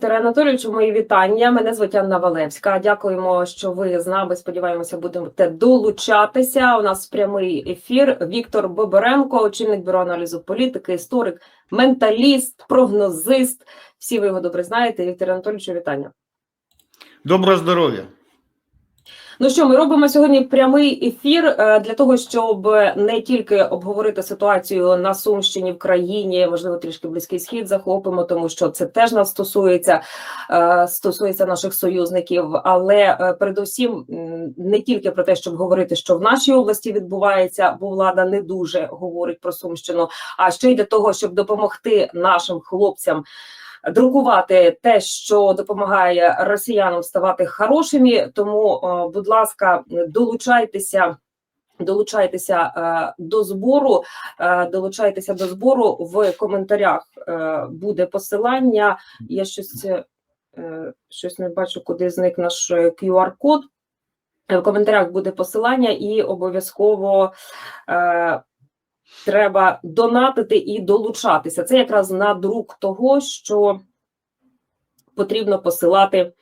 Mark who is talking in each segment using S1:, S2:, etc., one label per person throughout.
S1: Вікторе Анатолійовичу, мої вітання. Мене звуть Анна Валевська. Дякуємо, що ви з нами. Сподіваємося, будете долучатися. У нас прямий ефір. Віктор Боберенко, очільник бюро аналізу політики, історик, менталіст, прогнозист. Всі ви його добре знаєте. Віктор Анатолійовичу, вітання.
S2: Доброго здоров'я.
S1: Ну що, ми робимо сьогодні прямий ефір е, для того, щоб не тільки обговорити ситуацію на Сумщині в країні, можливо, трішки близький схід захопимо, тому що це теж нас стосується, е, стосується наших союзників. Але е, передусім не тільки про те, щоб говорити, що в нашій області відбувається, бо влада не дуже говорить про Сумщину, а ще й для того, щоб допомогти нашим хлопцям друкувати те, що допомагає росіянам ставати хорошими. Тому, е, будь ласка, долучайтеся. Долучайтеся е, до збору, е, долучайтеся до збору в коментарях. Буде посилання. Я щось, щось не бачу, куди зник наш QR-код. В коментарях буде посилання, і обов'язково треба донатити і долучатися. Це якраз на друк того, що потрібно посилати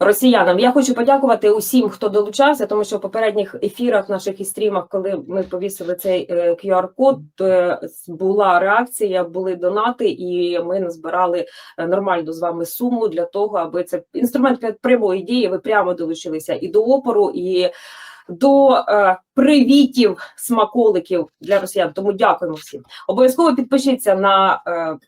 S1: росіянам. Я хочу подякувати усім, хто долучався, тому що в попередніх ефірах наших і стрімах, коли ми повісили цей е, QR-код, е, була реакція, були донати, і ми назбирали е, нормальну з вами суму для того, аби це інструмент прямої дії. Ви прямо долучилися і до опору, і до е, привітів смаколиків для росіян. Тому дякуємо всім. Обов'язково підпишіться на е,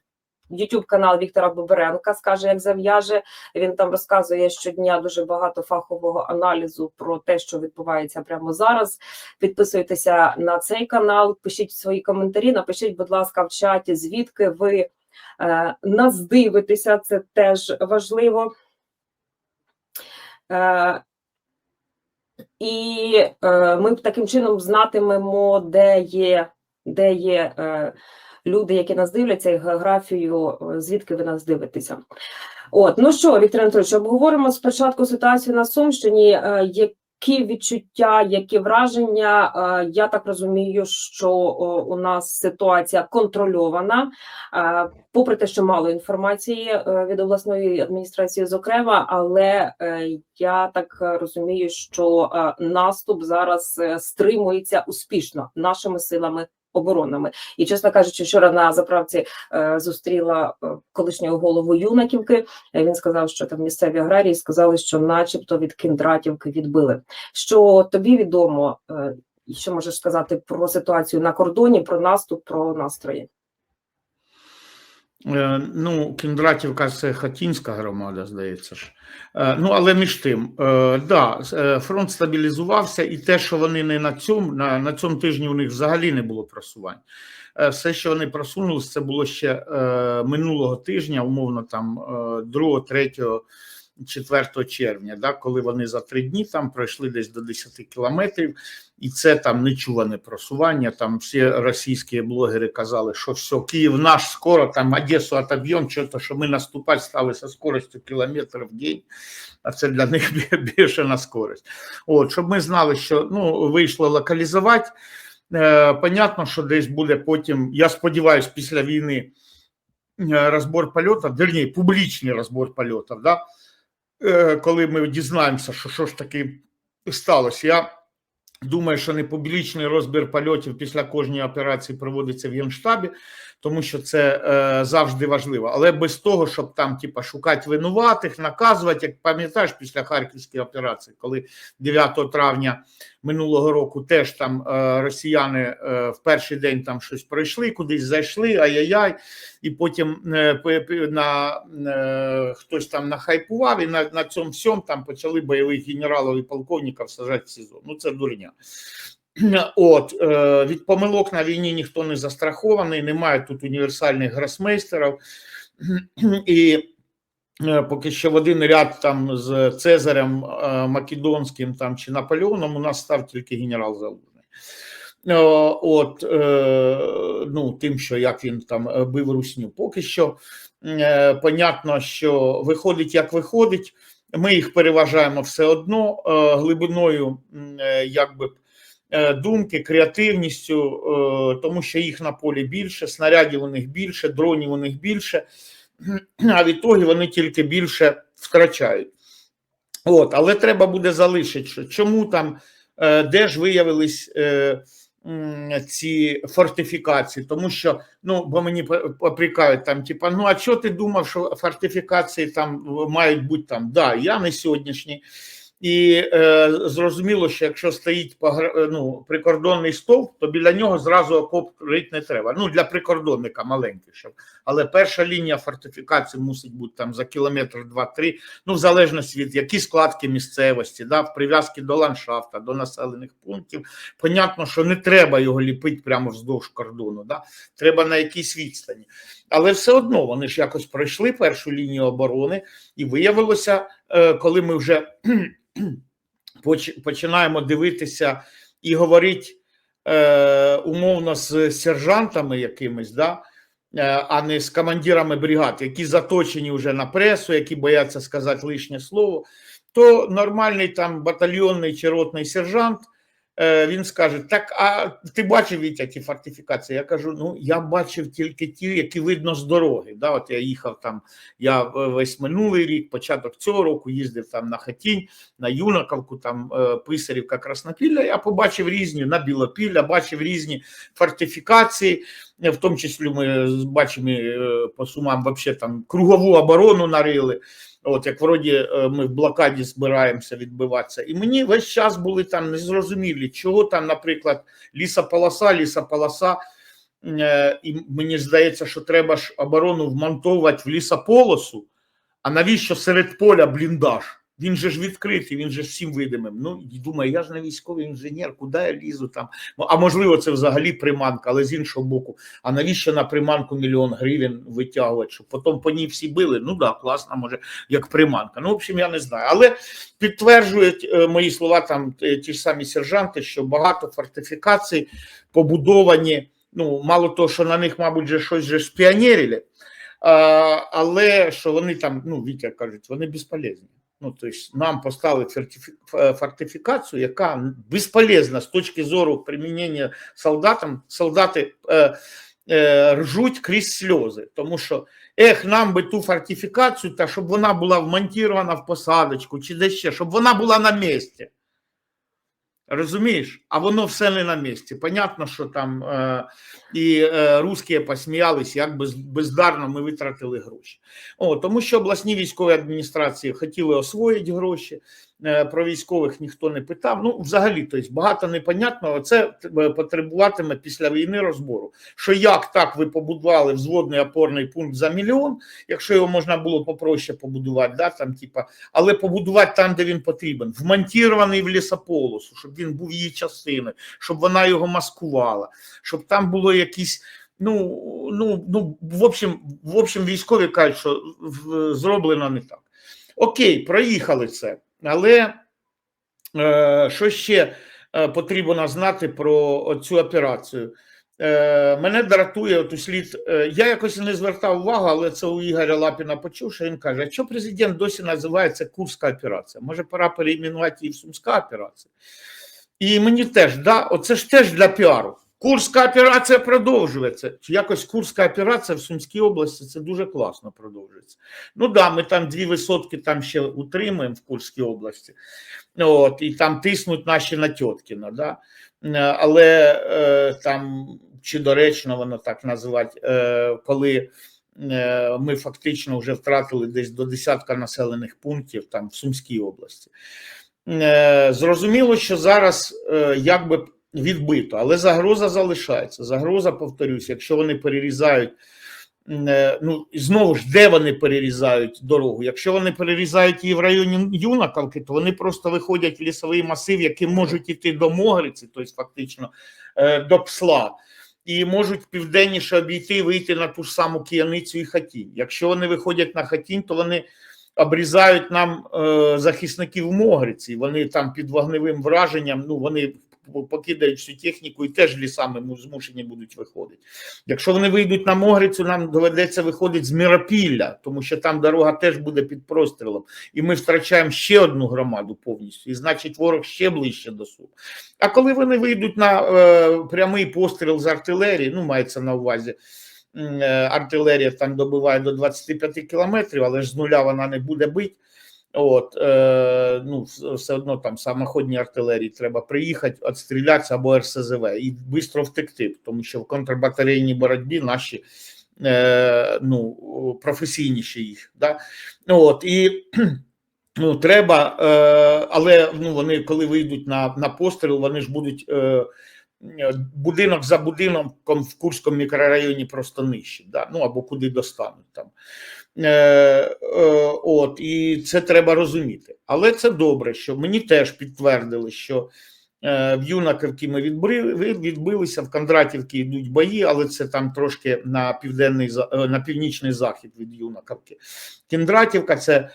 S1: YouTube канал Віктора Боберенка. Скаже, як зав'яже. Він там розказує щодня дуже багато фахового аналізу про те, що відбувається прямо зараз. Підписуйтеся на цей канал, пишіть свої коментарі. Напишіть, будь ласка, в чаті, звідки ви е, нас дивитеся. Це теж важливо. Е, і е, ми таким чином знатимемо, де є, де є е, люди, які нас дивляться, і географію, е, звідки ви нас дивитеся. От, ну що, Віктор Анатолійович, обговоримо спочатку ситуацію на Сумщині. Е, які відчуття, які враження? Е, я так розумію, що у нас ситуація контрольована, е, попри те, що мало інформації е, від обласної адміністрації, зокрема, але я так розумію, що наступ зараз стримується успішно нашими силами. Оборонами і чесно кажучи, вчора на заправці е, зустріла е, колишнього голову юнаківки. Він сказав, що там місцеві аграрії сказали, що, начебто, від Кіндратівки відбили. Що тобі відомо, е, що можеш сказати про ситуацію на кордоні, про наступ, про настрої?
S2: Е, Ну, Кіндратівка це Хатінська громада, здається ж. Е, Ну, але між тим, е, да, фронт стабілізувався, і те, що вони не на цьому, на, на цьому тижні у них взагалі не було просувань. Все, що вони просунулися, це було ще минулого тижня, умовно там е, 2, 3, 4 червня, да, коли вони за три дні там пройшли десь до 10 кілометрів, і це там нечуване просування. Там всі російські блогери казали, що все, Київ наш скоро, там Одесу отоб'ємо, що що ми наступати стали зі скоростю кілометр в день, а це для них більшена скорость. От, щоб ми знали, що ну, вийшло локалізувати. Е, понятно, що десь буде потім, я сподіваюся, після війни е, розбор польотів, верні, публічний розбор польотів, да? Е, коли ми дізнаємося, що що ж таки сталося. Я думаю, що не публічний розбір польотів після кожної операції проводиться в Генштабі, тому що це е, завжди важливо. Але без того, щоб там, типа, шукати винуватих, наказувати, як пам'ятаєш, після Харківської операції, коли 9 травня минулого року теж там е, росіяни е, в перший день там щось пройшли, кудись зайшли, ай-яй-яй, і потім е, на, хтось там нахайпував, і на, на цьому всьому там почали бойових генералів і полковників сажати в СІЗО. Ну це дурня. От від помилок на війні ніхто не застрахований, немає тут універсальних гросмейстерів. І поки що в один ряд там з Цезарем е, Македонським там чи Наполеоном у нас став тільки генерал Залужний. Е, От е, ну, тим, що як він там е, бив русню, поки що е, понятно, що виходить, як виходить. Ми їх переважаємо все одно е, глибиною, е, якби е, думки, креативністю, е, тому що їх на полі більше, снарядів у них більше, дронів у них більше. А відтоді вони тільки більше втрачають. От, але треба буде залишити, що чому там, е, де ж виявились е, ці фортифікації, тому що ну, бо мені по- попрекають там, типа, ну а що ти думав, що фортифікації там мають бути там? Да, я не сьогоднішній. І е, зрозуміло, що якщо стоїть е, ну, прикордонний стовп, то біля нього зразу окоп рити не треба. Ну для прикордонника маленький, щоб. Але перша лінія фортифікації мусить бути там за кілометр два-три, ну в залежності від які складки місцевості, да, в прив'язки до ландшафта, до населених пунктів. Понятно, що не треба його ліпити прямо вздовж кордону, да, треба на якійсь відстані. Але все одно вони ж якось пройшли першу лінію оборони, і виявилося, коли ми вже починаємо дивитися і говорити е, умовно з сержантами якимись, да, е, а не з командирами бригад, які заточені вже на пресу, які бояться сказати лишнє слово, то нормальний там батальйонний чи ротний сержант. Е, Він скаже: Так, а ти бачив Вітя ті фортифікації? Я кажу: ну я бачив тільки ті, які видно з дороги. Да, от я їхав там, я весь минулий рік, початок цього року їздив там на Хатінь, на Юнаковку, там е, Писарівка, Краснопілля. Я побачив різні на Білопілля, бачив різні фортифікації, в тому числі ми бачимо е, по сумам вообще там кругову оборону нарили. От як вроді е, ми в блокаді збираємося відбиватися. І мені весь час були там незрозумілі, чого там, наприклад, лісополоса, лісополоса. Е, І мені здається, що треба ж оборону вмонтовувати в лісополосу, а навіщо серед поля бліндаж? Він же ж відкритий, він же ж всім видимим. Ну і думаю, я ж не військовий інженер, куди я лізу там? Ну, А можливо, це взагалі приманка, але з іншого боку, а навіщо на приманку мільйон гривень витягувати, щоб потім по ній всі били? Ну да, класно, може, як приманка. Ну, в общем, я не знаю. Але підтверджують е, мої слова там е, ті ж самі сержанти, що багато фортифікацій побудовані. Ну, мало того, що на них, мабуть, вже щось вже спіонерили, але що вони там, ну, Вітя кажуть, вони безполезні. Ну, тобто нам поставили фортифікацію, яка безполезна з точки зору примінення солдатам. Солдати е, е, ржуть крізь сльози, тому що ех, нам би ту фортифікацію, та щоб вона була вмонтірована в посадочку чи де ще, щоб вона була на місці. Розумієш? А воно все не на місці. Понятно, що там е, і е, русські посміялись, як без, бездарно ми витратили гроші. О, тому що обласні військові адміністрації хотіли освоїти гроші, про військових ніхто не питав. Ну, взагалі, тобто багато непонятного. Це е, потребуватиме після війни розбору. Що як так ви побудували взводний опорний пункт за мільйон, якщо його можна було попроще побудувати, да, там, типа, але побудувати там, де він потрібен, вмонтірований в лісополосу, щоб він був її частиною, щоб вона його маскувала, щоб там було якісь. Ну, ну, ну, в общем, в общем, військові кажуть, що зроблено не так. Окей, проїхали це. Але е, що ще е, потрібно знати про цю операцію? Е, мене дратує от услід. Я якось не звертав увагу, але це у Ігоря Лапіна почув, що він каже: що президент досі називається Курська операція? Може, пора перейменувати її в Сумська операція? І мені теж, да, оце ж теж для піару. Курська операція продовжується. Якось Курська операція в Сумській області це дуже класно продовжується. Ну да, ми там дві висотки там ще утримуємо в Курській області, от, і там тиснуть наші на Тьоткіна, да? Е, але е, там чи доречно воно так називати, е, коли е, ми фактично вже втратили десь до десятка населених пунктів там в Сумській області. Е, Зрозуміло, що зараз е, якби відбито, але загроза залишається. Загроза, повторюсь, якщо вони перерізають. е, Ну, знову ж, де вони перерізають дорогу? Якщо вони перерізають її в районі Юнаковки, то вони просто виходять в лісовий масив, який можуть іти до Могриці, тобто фактично е, до Псла, і можуть південніше обійти і вийти на ту ж саму Кияницю і Хатінь. Якщо вони виходять на Хатінь, то вони обрізають нам е, захисників Могриці. Вони там під вогневим враженням, ну вони покидають всю техніку і теж лісами змушені будуть виходити. Якщо вони вийдуть на Могрицю, нам доведеться виходити з Міропілля, тому що там дорога теж буде під прострілом, і ми втрачаємо ще одну громаду повністю, і значить ворог ще ближче до Сум. А коли вони вийдуть на е, прямий постріл з артилерії, ну мається на увазі е, артилерія там добиває до 25 кілометрів, але ж з нуля вона не буде бити. От, е, ну, все одно там самоходній артилерії треба приїхати, відстрілятися або РСЗВ і швидко втекти, тому що в контрбатарейній боротьбі наші е, ну, професійніші їх. Да? От, і ну, треба, е, але ну, вони, коли вийдуть на, на постріл, вони ж будуть е, будинок за будинком в Курському мікрорайоні просто нищить, да? ну або куди достануть там. Е, е, от, і це треба розуміти. Але це добре, що мені теж підтвердили, що е, в Юнаковці ми ви- відбилися, в Кондратівці йдуть бої, але це там трошки на південний е, на північний захід від Юнаковки. Кіндратівка це е,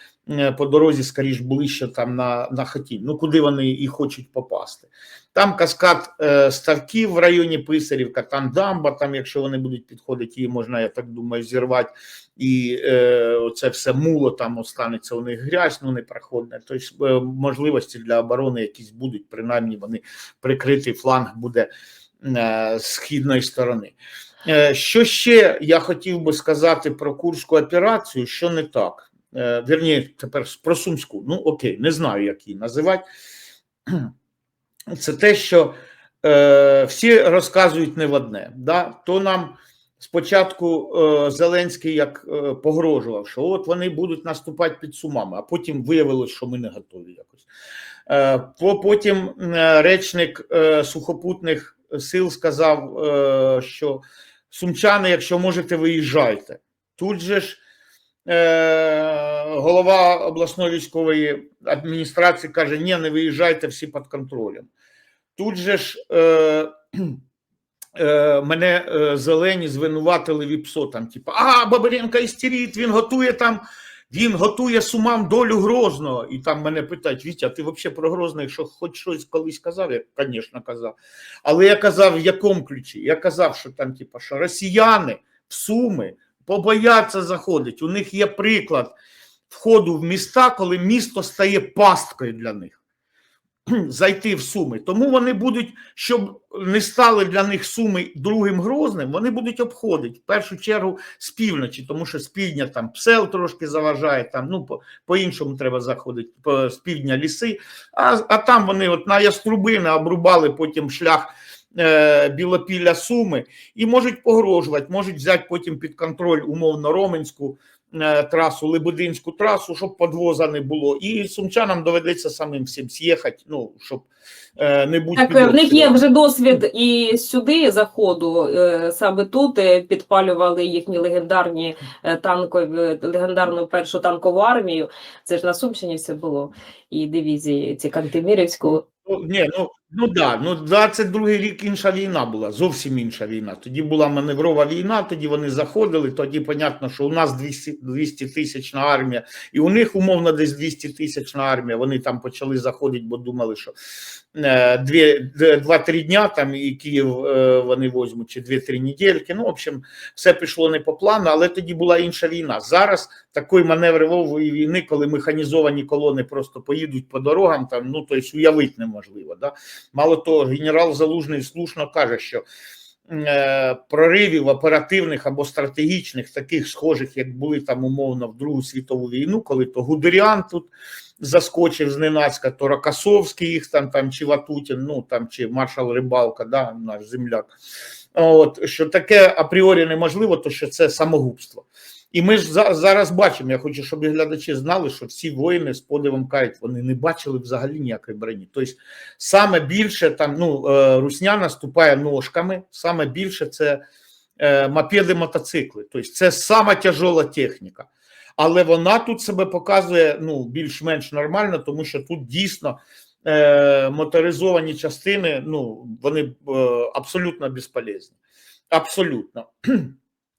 S2: по дорозі, скоріш, ближче там на, на Хатінь, ну куди вони і хочуть попасти. Там каскад е, ставків в районі Писарівка, там дамба, там, якщо вони будуть підходити, її можна, я так думаю, зірвати. І е, оце все муло там останеться у них грязь, ну непроходне. Тобто е, можливості для оборони якісь будуть, принаймні вони прикритий фланг буде е, східної сторони. Е, що ще я хотів би сказати про Курську операцію, що не так. Е, вірні, тепер про Сумську. Ну окей, не знаю, як її називати. Це те, що е, всі розказують не в одне. Да? То нам спочатку е, Зеленський як е, погрожував, що от вони будуть наступати під Сумами, а потім виявилось, що ми не готові якось. Е, потім е, речник е, сухопутних сил сказав, е, що сумчани, якщо можете, виїжджайте. Тут же ж голова обласної військової адміністрації каже: ні, не виїжджайте всі під контролем. Тут же ж е, е, мене е, зелені звинуватили віпсо там, типу, а Бабаренко істерить, він готує там. Він готує сумам долю Грозного. І там мене питають: Вітя, ти взагалі про Грозне, якщо хоч щось колись казав, я, звісно, казав. Але я казав, в якому ключі? Я казав, що там, типу, що росіяни в Суми побояться заходити. У них є приклад входу в міста, коли місто стає пасткою для них. Зайти в Суми. Тому вони будуть, щоб не стали для них Суми другим грозним, вони будуть обходити в першу чергу з півночі, тому що з півдня там псел трошки заважає, там ну по, по-іншому треба заходити з півдня ліси. А, а там вони от на яструбини обрубали потім шлях Білопілля Суми і можуть погрожувати, можуть взяти потім під контроль умовно Роменську е, трасу, Лебединську трасу, щоб подвоза не було. І сумчанам доведеться самим всім з'їхати, ну щоб е, не бути
S1: Так,
S2: під
S1: в них є вже досвід і сюди заходу. е, Саме тут е, підпалювали їхні легендарні е, танкові, легендарну першу танкову армію. Це ж на Сумщині все було. І дивізії ці Кантемірівську.
S2: Ну, ні, ну, ну да, ну 22-й рік інша війна була, зовсім інша війна. Тоді була маневрова війна, тоді вони заходили, тоді понятно, що у нас 200, 200 тисячна армія, і у них умовно десь 200 тисячна армія. Вони там почали заходити, бо думали, що е, дві, д- два-три дня там і Київ е, вони возьмуть, чи дві-три недільки. Ну, в общем, все пішло не по плану, але тоді була інша війна. Зараз такої маневрової війни, коли механізовані колони просто поїдуть по дорогам, там ну тобто уявити неможливо. Да? Мало того, генерал Залужний слушно каже, що е, проривів оперативних або стратегічних, таких схожих, як були там умовно в Другу світову війну, коли то Гудеріан тут заскочив зненацька, то Рокасовський їх там, там чи Ватутін, ну там чи маршал Рибалка, да, наш земляк. От що таке апріорі неможливо, то що це самогубство. І ми ж за- зараз бачимо. Я хочу, щоб глядачі знали, що всі воїни з подивом кажуть, вони не бачили взагалі ніякої броні. Тобто, саме більше там ну е, русня наступає ножками, саме більше це е, мопеди, мотоцикли. Тобто, це сама тяжола техніка. Але вона тут себе показує ну більш-менш нормально, тому що тут дійсно е, моторизовані частини, ну вони е, абсолютно безполезні. Абсолютно.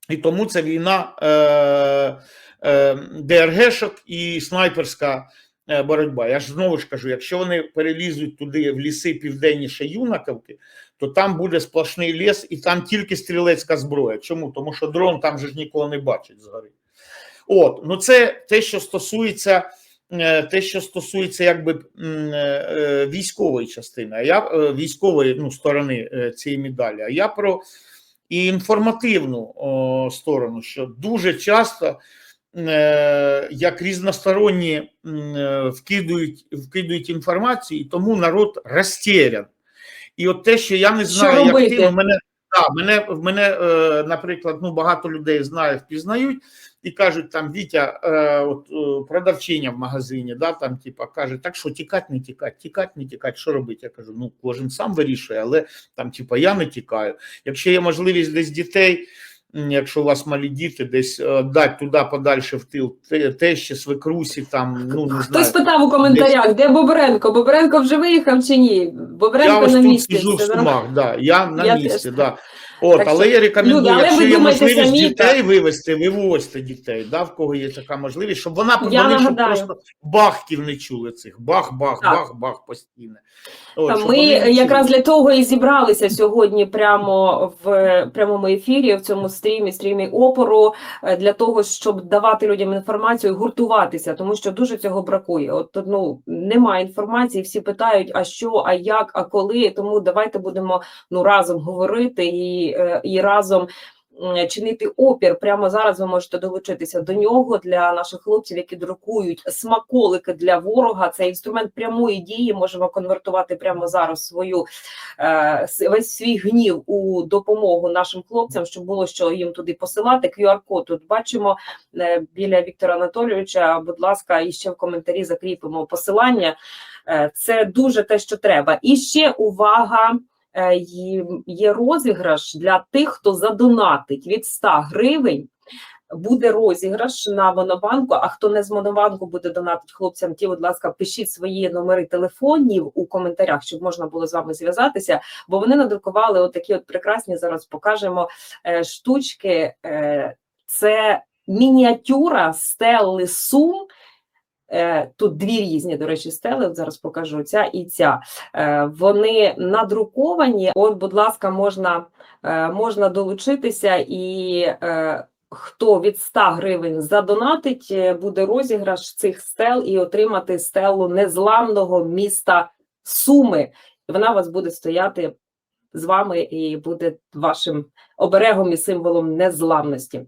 S2: І тому це війна е, е, ДРГшок і снайперська е, боротьба. Я ж знову ж кажу, якщо вони перелізуть туди в ліси південніше Юнаковки, то там буде сплошний ліс, і там тільки стрілецька зброя. Чому? Тому що дрон там же ж нікого не бачить згори. От, ну це те, що стосується. е, Те, що стосується якби е, е, військової частини, а я військової ну, сторони цієї медалі. А я про і інформативну о, сторону, що дуже часто е, як різносторонні е, вкидують, вкидують інформацію, і тому народ розтерян. І от те, що я не
S1: Що
S2: знаю, як
S1: робити?
S2: ти, в мене, да, мене, мене е, наприклад, ну, багато людей знає, впізнають і кажуть, там Вітя, е, от, е, продавчиня в магазині, да, там, типа, каже, так що тікать, не тікать, тікать, не тікать, що робити? Я кажу, ну, кожен сам вирішує, але там, типа, я не тікаю. Якщо є можливість десь дітей, якщо у вас малі діти, десь е, дати туди подальше в тил, те, тещі, свекрусі, там, ну, не
S1: Хтось питав у коментарях, де Бобренко? Бобренко вже виїхав чи ні?
S2: Я
S1: Бобренко
S2: ось
S1: на
S2: тут
S1: місці.
S2: сижу в. Сумах, да, я на
S1: Я
S2: місці,
S1: теж.
S2: да. От,
S1: Так
S2: але
S1: що,
S2: я рекомендую,
S1: люди, але
S2: якщо є можливість
S1: самі,
S2: дітей
S1: так.
S2: вивезти, вивозьте дітей, да, в кого є така можливість, щоб вона
S1: Я
S2: вони щоб просто бахків не чули цих, бах, бах,
S1: Так.
S2: бах, бах постійно. От,
S1: Та Ми якраз для того і зібралися сьогодні прямо в прямому ефірі, в цьому стрімі, стрімі опору, е, для того, щоб давати людям інформацію, гуртуватися, тому що дуже цього бракує. От ну немає інформації, всі питають, а що, а як, а коли. Тому давайте будемо ну разом говорити і, е, і разом. Чинити опір прямо зараз ви можете долучитися до нього для наших хлопців, які друкують смаколики для ворога. Це інструмент прямої дії. Можемо конвертувати прямо зараз свою е, весь свій гнів у допомогу нашим хлопцям, щоб було що їм туди посилати. QR-код тут бачимо е, біля Віктора Анатолійовича. Будь ласка, і ще в коментарі закріпимо посилання. Це дуже те, що треба. І ще увага. Е, є- розіграш для тих, хто задонатить від 100 гривень. Буде розіграш на Монобанку. А хто не з Монобанку буде донатити хлопцям, ті, будь ласка, пишіть свої номери телефонів у коментарях, щоб можна було з вами зв'язатися. Бо вони надрукували отакі от прекрасні. Зараз покажемо е, штучки. Е, це мініатюра стели Сум. Е, Тут дві різні, до речі, стели. Зараз покажу ця і ця. Е, Вони надруковані. От, будь ласка, можна, е, можна долучитися і. Хто від 100 гривень задонатить, буде розіграш цих стел і отримати стелу незламного міста Суми. Вона у вас буде стояти з вами і буде вашим оберегом і символом незламності.